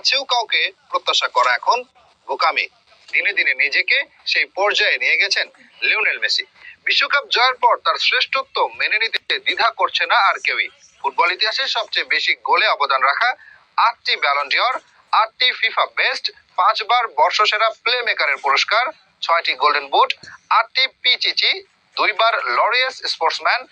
কাছেও কাউকে প্রত্যাশা করা এখন বোকামি। দিনে দিনে নিজেকে সেই পর্যায়ে নিয়ে গেছেন লিওনেল মেসি। বিশ্বকাপ জয়ের পর তার শ্রেষ্ঠত্ব মেনে নিতে দ্বিধা করছে না আর কেউই। ফুটবল ইতিহাসে সবচেয়ে বেশি গোলে অবদান রাখা আটটি ব্যালন্ডিয়র আটটি ফিফা বেস্ট পাঁচবার বর্ষসেরা প্লে মেকারের পুরস্কার, ছয়টি গোল্ডেন বুট আটটি পিচিচি দুইবার লরিয়াস স্পোর্টসম্যান,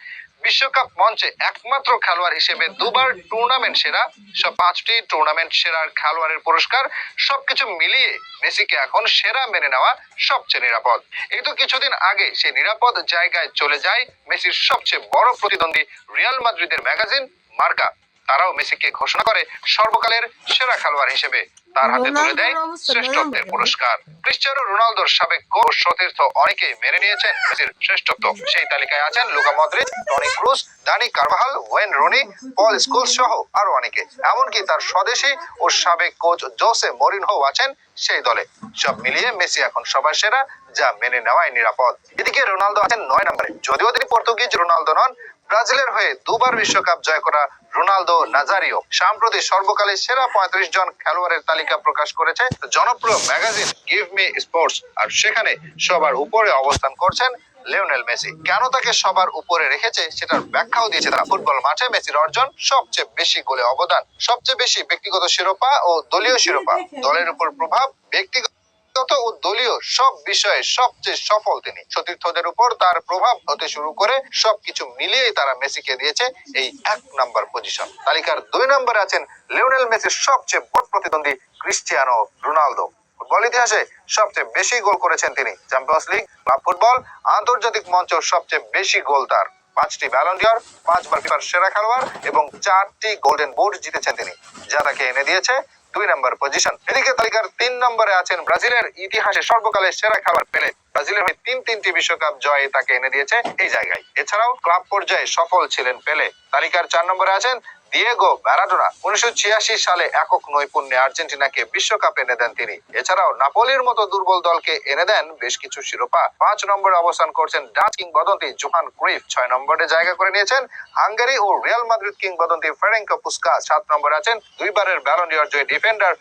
বিশ্বকাপ মঞ্চে একমাত্র খেলোয়াড় হিসেবে দুবার টুর্নামেন্ট সেরা, সব পাঁচটি টুর্নামেন্ট সেরার খেলোয়াড়ের পুরস্কার, সবকিছু মিলিয়ে মেসিকে এখন সেরা মেনে নেওয়া সবচেয়ে নিরাপদ। এই তো কিছুদিন আগে সেই নিরাপদ জায়গায় চলে যায় মেসির সবচেয়ে বড় প্রতিদ্বন্দ্বী রিয়াল মাদ্রিদের ম্যাগাজিন মার্কা। তারাও মেসিকে ঘোষণা করে সর্বকালের সেরা খেলোয়াড় হিসেবে তার হাতে তুলে দেয় শ্রেষ্ঠত্বের পুরস্কার। ক্রিশ্চিয়ানো রোনালদোর সাবেক কোচ সতীর্থ অনেকেই মেনে নিয়েছেন মেসির শ্রেষ্ঠত্ব। সেই তালিকায় আছেন Luka Modric Toni Kroos Dani Carvajal Wayne Rooney Paul Scholes সহ আরও অনেকে। এমনকি তার স্বদেশী ও সাবেক কোচ জোসে মরিনহো আছেন সেই দলে। সব মিলিয়ে মেসি এখন সবার সেরা যা মেনে নেওয়াই নিরাপদ। এদিকে রোনালদো আছেন নয় নম্বরে। যদিও তিনি পর্তুগিজ রোনালদো নন ব্রাজিলের হয়ে দুবার বিশ্বকাপ জয় করা রোনালদো নাজারিও। সাম্প্রতি সর্বকালের সেরা পঁয়ত্রিশ জন খেলোয়াড়ের তালিকা প্রকাশ করেছে জনপ্রিয় ম্যাগাজিন গিভ মি স্পোর্টস। আর সেখানে সবার উপরে অবস্থান করছেন লিওনেল মেসি। কেন তাকে সবার উপরে রেখেছে সেটার ব্যাখ্যাও দিয়েছে তারা। ফুটবল মাঠে মেসির অর্জন সবচেয়ে বেশি গোলে অবদান, সবচেয়ে বেশি ব্যক্তিগত শিরোপা ও দলীয় শিরোপা। দলের উপর প্রভাব ব্যক্তিগত ব্যক্তিগত ও দলীয় সব বিষয়ে সবচেয়ে সফল তিনি। সতীর্থদের উপর তার প্রভাব হতে শুরু করে সবকিছু মিলিয়েই তারা মেসিকে দিয়েছে এই এক নাম্বার পজিশন। তালিকার দুই নম্বরে আছেন লিওনেল মেসির সবচেয়ে বড় প্রতিদ্বন্দ্বী ক্রিস্টিয়ানো রোনালদো। ফুটবল ইতিহাসে সবচেয়ে বেশি গোল করেছেন তিনি। চ্যাম্পিয়ন্স লিগ, ক্লাব ফুটবল, আন্তর্জাতিক মঞ্চ সবচেয়ে বেশি গোল তার। পাঁচটি ব্যালন্ডিয়র পাঁচবার ফিফার সেরা খেলোয়াড় এবং চারটি গোল্ডেন বুট জিতেছেন তিনি, যা তাকে এনে দিয়েছে দুই নম্বর পজিশন এদিকে তালিকার তিন নম্বরে আছেন ব্রাজিলের ইতিহাসে সর্বকালের সেরা খাবার পেলে। ব্রাজিলের হয়ে তিন তিনটি বিশ্বকাপ জয় তাকে এনে দিয়েছে এই জায়গায়। এছাড়াও ক্লাব পর্যায়ে সফল ছিলেন পেলে। তালিকার চার নম্বরে আছেন দিয়েগো ম্যারাডোনা উনিশশো ছিয়াশি সালে একক নৈপুণ্যে আর্জেন্টিনাকে বিশ্বকাপ এনে দেন তিনি। এছাড়াও নাপোলির মতো দুর্বল দলকে এনে দেন বেশ কিছু শিরোপা। পাঁচ নম্বরে অবস্থান করছেন ডাচ কিংবদন্তি জোহান ক্রিফ, ছয় নম্বরে জায়গা করে নিয়েছেন হাঙ্গেরি ও রিয়াল মাদ্রিদ কিংবদন্তি ফেরেঙ্কো পুস্কা সাত নম্বরে আছেন দুইবারের ব্যালন্ডিয়র জয়ী ডিফেন্ডার